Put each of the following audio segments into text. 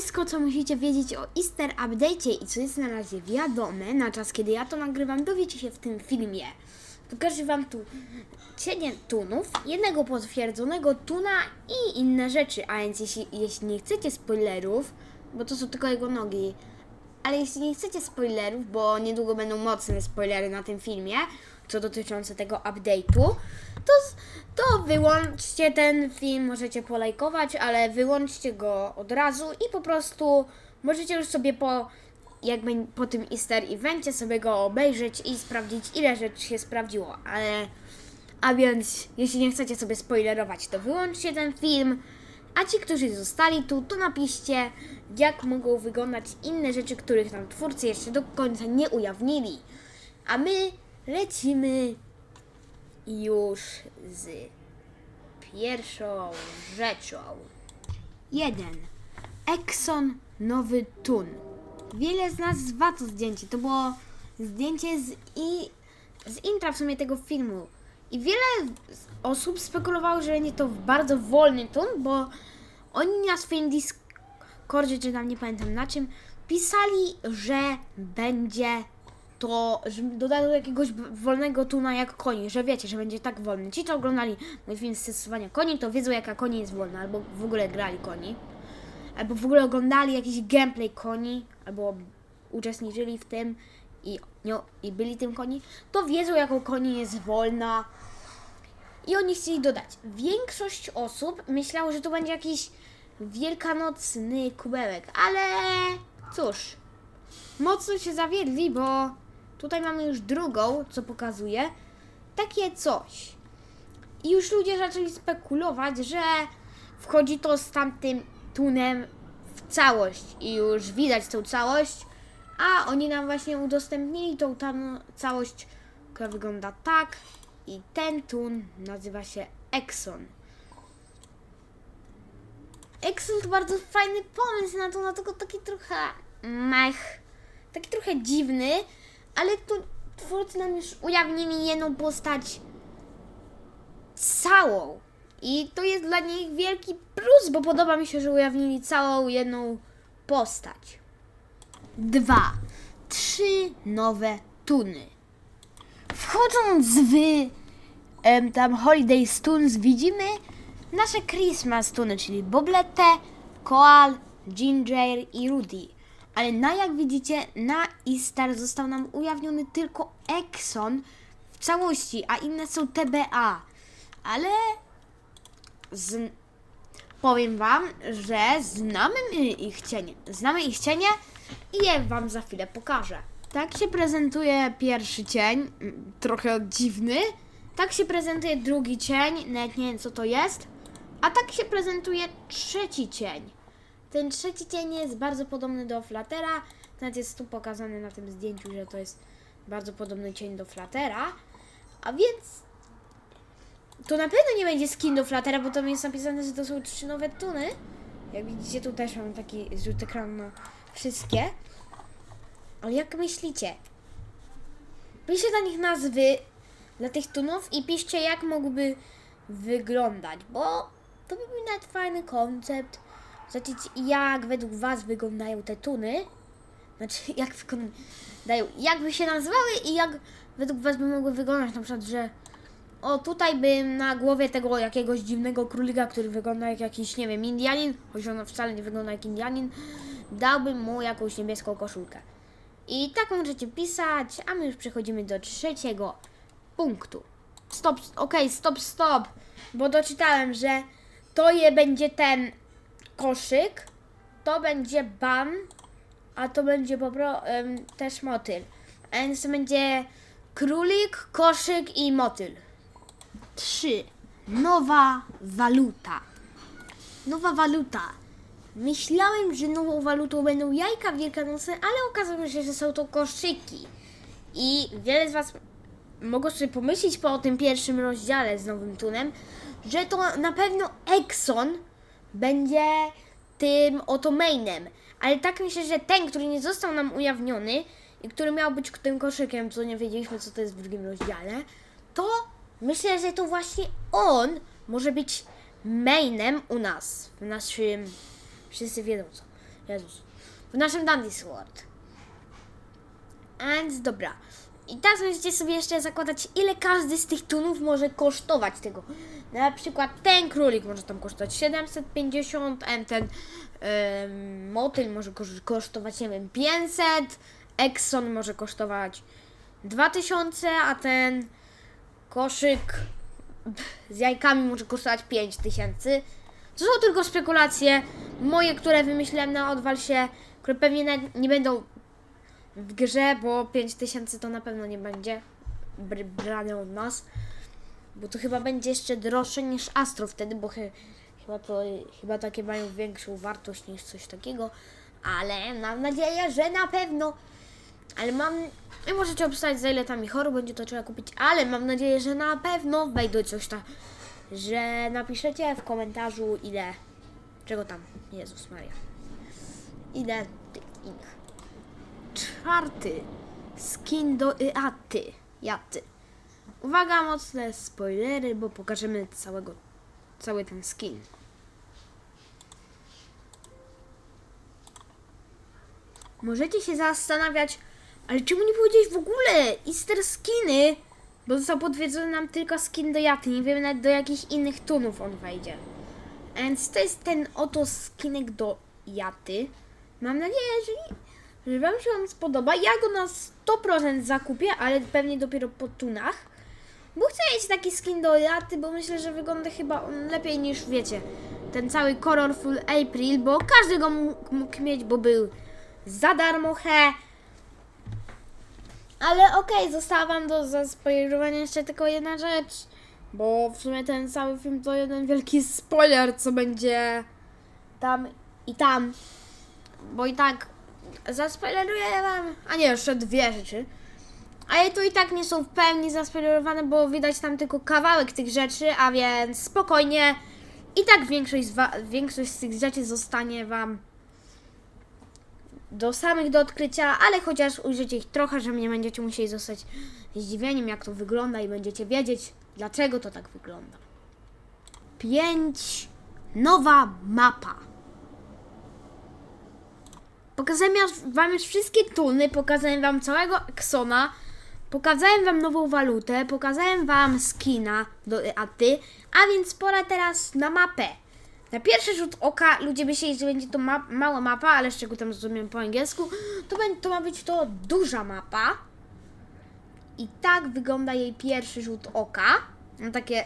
wszystko, co musicie wiedzieć o Easter Update'cie i co jest na razie wiadome, na czas, kiedy ja to nagrywam, dowiecie się w tym filmie. Pokażę Wam tu cienie tunów, jednego potwierdzonego tuna i inne rzeczy, a więc jeśli, jeśli nie chcecie spoilerów, bo to są tylko jego nogi, ale jeśli nie chcecie spoilerów, bo niedługo będą mocne spoilery na tym filmie, co dotyczące tego update'u, to, to wyłączcie ten film, możecie polajkować, ale wyłączcie go od razu i po prostu możecie już sobie po, jakby po tym Easter evencie sobie go obejrzeć i sprawdzić, ile rzeczy się sprawdziło, ale a więc, jeśli nie chcecie sobie spoilerować, to wyłączcie ten film. A ci, którzy zostali tu, to napiszcie, jak mogą wyglądać inne rzeczy, których nam twórcy jeszcze do końca nie ujawnili. A my lecimy już z pierwszą rzeczą. 1. Exxon Nowy Tun. Wiele z nas zwa to zdjęcie. To było zdjęcie z, i, z intra w sumie tego filmu. I wiele osób spekulowało, że będzie to bardzo wolny tun, bo oni na swoim Discordzie, czy tam nie pamiętam na czym, pisali, że będzie to, że dodają jakiegoś wolnego tuna jak koni, że wiecie, że będzie tak wolny. Ci, co oglądali mój film z testowania koni, to wiedzą jaka koni jest wolna, albo w ogóle grali koni, albo w ogóle oglądali jakiś gameplay koni, albo uczestniczyli w tym i, nie, i byli tym koni, to wiedzą jaką koni jest wolna. I oni chcieli dodać. Większość osób myślało, że to będzie jakiś wielkanocny kubełek, ale cóż, mocno się zawiedli, bo tutaj mamy już drugą, co pokazuje. Takie coś. I już ludzie zaczęli spekulować, że wchodzi to z tamtym tunem w całość. I już widać tą całość, a oni nam właśnie udostępnili tą tam całość, która wygląda tak. I ten tun nazywa się Exxon. Exxon to bardzo fajny pomysł na to, na taki trochę mech, taki trochę dziwny, ale tu twórcy nam już ujawnili jedną postać całą. I to jest dla nich wielki plus, bo podoba mi się, że ujawnili całą jedną postać. Dwa. Trzy nowe tuny. Wchodząc w em, tam Holiday Tunes widzimy nasze Christmas tuny, czyli Bobletę, Koal, Ginger i Rudy. Ale na jak widzicie, na Easter został nam ujawniony tylko Exxon w całości, a inne są TBA. Ale z... powiem wam, że znamy my ich cienie. Znamy ich cienie i je wam za chwilę pokażę. Tak się prezentuje pierwszy cień, mm, trochę dziwny. Tak się prezentuje drugi cień, nawet nie wiem co to jest. A tak się prezentuje trzeci cień. Ten trzeci cień jest bardzo podobny do Flatera. Nawet jest tu pokazany na tym zdjęciu, że to jest bardzo podobny cień do Flatera. A więc to na pewno nie będzie skin do Flatera, bo tam jest napisane, że to są trzy nowe tuny. Jak widzicie, tu też mam taki zrzut ekranu na wszystkie. Ale jak myślicie? Piszcie dla nich nazwy dla tych tunów i piszcie jak mógłby wyglądać, bo to by był nawet fajny koncept. Zobaczyć jak według Was wyglądają te tuny. Znaczy jak wyglądają, jak by się nazywały i jak według Was by mogły wyglądać. Na przykład, że o tutaj bym na głowie tego jakiegoś dziwnego królika, który wygląda jak jakiś, nie wiem, Indianin, choć on wcale nie wygląda jak Indianin, dałbym mu jakąś niebieską koszulkę. I tak możecie pisać, a my już przechodzimy do trzeciego punktu. Stop, okej, stop, stop, bo doczytałem, że to je będzie ten koszyk, to będzie ban, a to będzie po pro, em, też motyl. Więc to będzie królik, koszyk i motyl. 3. Nowa waluta. Nowa waluta. Myślałem, że nową walutą będą jajka wielkanocne, ale okazało się, że są to koszyki. I wiele z Was mogło sobie pomyśleć po tym pierwszym rozdziale z nowym tunem, że to na pewno Exxon będzie tym oto mainem. Ale tak myślę, że ten, który nie został nam ujawniony i który miał być tym koszykiem, co nie wiedzieliśmy, co to jest w drugim rozdziale, to myślę, że to właśnie on może być mainem u nas, w naszym... Wszyscy wiedzą co. Jezus. W naszym Dandy Sword. A Więc dobra. I teraz będziecie sobie jeszcze zakładać, ile każdy z tych tunów może kosztować tego. Na przykład ten królik może tam kosztować 750, a ten em, motyl może kosz- kosztować, nie wiem, 500, Exxon może kosztować 2000, a ten koszyk z jajkami może kosztować 5000. To są tylko spekulacje moje, które wymyśliłem na odwal się, które pewnie nie będą w grze, bo 5000 to na pewno nie będzie br- brane od nas. Bo to chyba będzie jeszcze droższe niż Astro wtedy, bo chy- chyba, to, chyba takie mają większą wartość niż coś takiego. Ale mam nadzieję, że na pewno. Ale mam. Nie możecie obstać za ile tam ich będzie to trzeba kupić, ale mam nadzieję, że na pewno wejdą coś tam. Że napiszecie w komentarzu ile. Czego tam? Jezus Maria. Ile tych innych czwarty skin do Yaty. Jaty. Uwaga, mocne spoilery, bo pokażemy całego, cały ten skin. Możecie się zastanawiać, ale czemu nie powiedziałeś w ogóle Easter skiny? Bo został potwierdzony nam tylko skin do Jaty. Nie wiemy nawet do jakich innych tunów on wejdzie. Więc to jest ten oto skinek do Jaty. Mam nadzieję, że że Wam się on spodoba. Ja go na 100% zakupię, ale pewnie dopiero po tunach. Bo chcę mieć taki skin do laty, bo myślę, że wygląda chyba lepiej niż wiecie. Ten cały Colorful April, bo każdy go mógł, mógł mieć, bo był za darmo he. Ale okej, została Wam do zaspoilerowania jeszcze tylko jedna rzecz. Bo w sumie ten cały film to jeden wielki spoiler, co będzie tam i tam. Bo i tak zaspoileruję wam, a nie, jeszcze dwie rzeczy. Ale to i tak nie są w pełni zaspoilerowane, bo widać tam tylko kawałek tych rzeczy, a więc spokojnie. I tak większość z, większość z tych rzeczy zostanie wam do samych do odkrycia, ale chociaż ujrzycie ich trochę, że nie będziecie musieli zostać zdziwieniem, jak to wygląda i będziecie wiedzieć, dlaczego to tak wygląda. 5. Nowa mapa. Pokazałem wam już wszystkie tuny, pokazałem wam całego Exona, pokazałem wam nową walutę, pokazałem wam skina do Aty, a więc pora teraz na mapę. Na pierwszy rzut oka ludzie myśleli, że będzie to ma mała mapa, ale z czego tam zrozumiem po angielsku, to, będzie, to ma być to duża mapa. I tak wygląda jej pierwszy rzut oka. No takie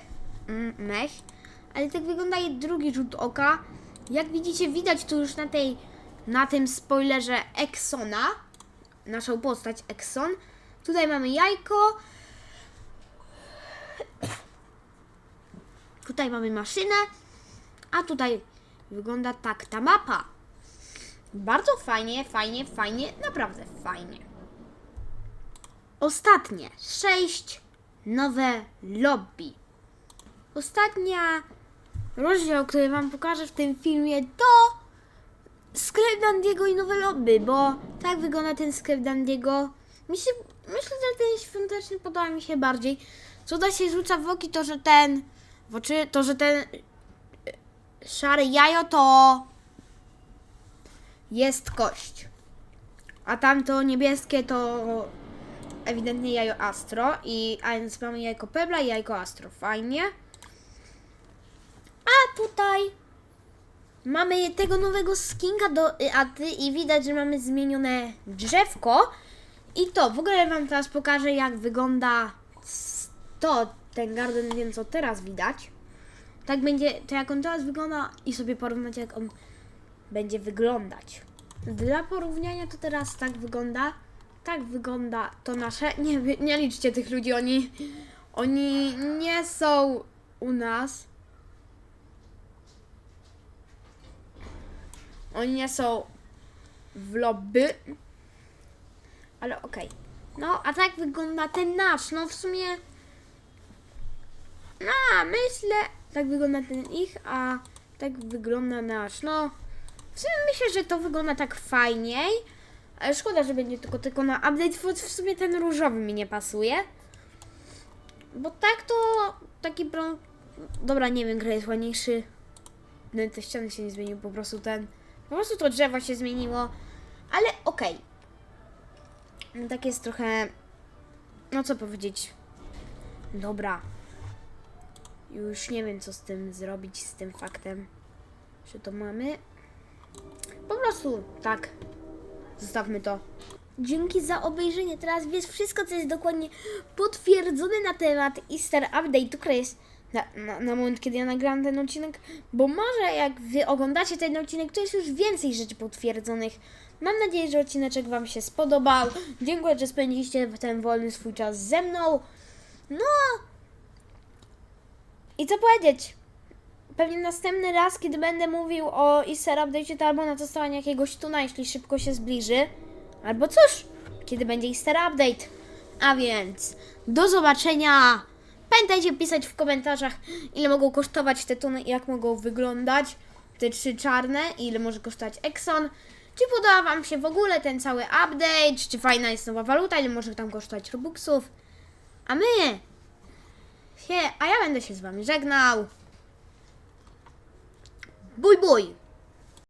mm, mech. Ale tak wygląda jej drugi rzut oka. Jak widzicie, widać tu już na tej na tym spoilerze Exona, naszą postać Exon. Tutaj mamy jajko. Tutaj mamy maszynę, a tutaj wygląda tak ta mapa. Bardzo fajnie, fajnie, fajnie, naprawdę fajnie. Ostatnie sześć nowe lobby. Ostatnia rozdział, który Wam pokażę w tym filmie, to sklep Dandiego i nowe lobby, bo tak wygląda ten sklep Dandiego. Mi się, myślę, że ten świąteczny podoba mi się bardziej. Co da się rzuca w oki, to że ten w oczy, to że ten e, szary jajo to jest kość. A tamto niebieskie to ewidentnie jajo Astro i a więc mamy jajko Pebla i jajko Astro. Fajnie. A tutaj mamy tego nowego skinka do Aty i widać, że mamy zmienione drzewko. I to, w ogóle Wam teraz pokażę, jak wygląda to, ten garden, wiem co teraz widać. Tak będzie, to jak on teraz wygląda i sobie porównać, jak on będzie wyglądać. Dla porównania to teraz tak wygląda. Tak wygląda to nasze. Nie, nie liczcie tych ludzi, oni, oni nie są u nas. Oni nie są w lobby. Ale okej. No, a tak wygląda ten nasz. No w sumie. No, myślę. Tak wygląda ten ich, a tak wygląda nasz. No, w sumie myślę, że to wygląda tak fajniej. Ale szkoda, że będzie tylko, tylko na update. bo W sumie ten różowy mi nie pasuje. Bo tak to taki brąz... Dobra, nie wiem, gra jest ładniejszy. No te ściany się nie zmieniły, po prostu ten... Po prostu to drzewo się zmieniło, ale okej. No tak jest trochę... No co powiedzieć. Dobra. Już nie wiem, co z tym zrobić, z tym faktem, że to mamy. Po prostu tak. Zostawmy to. Dzięki za obejrzenie. Teraz wiesz wszystko, co jest dokładnie potwierdzone na temat Easter Update'u, który jest na, na, na moment, kiedy ja nagrałam ten odcinek, bo może jak wy oglądacie ten odcinek, to jest już więcej rzeczy potwierdzonych. Mam nadzieję, że odcineczek Wam się spodobał. Dziękuję, że spędziliście ten wolny swój czas ze mną. No i co powiedzieć? Pewnie następny raz, kiedy będę mówił o Easter Update, to albo na testowanie jakiegoś tuna, jeśli szybko się zbliży, albo cóż, kiedy będzie Easter Update. A więc, do zobaczenia! Pamiętajcie pisać w komentarzach, ile mogą kosztować te tuny i jak mogą wyglądać te trzy czarne, i ile może kosztować Exxon. Czy podoba Wam się w ogóle ten cały update? Czy fajna jest nowa waluta? Ile może tam kosztować Robuxów? A my się, a ja będę się z Wami żegnał. Bój, bój!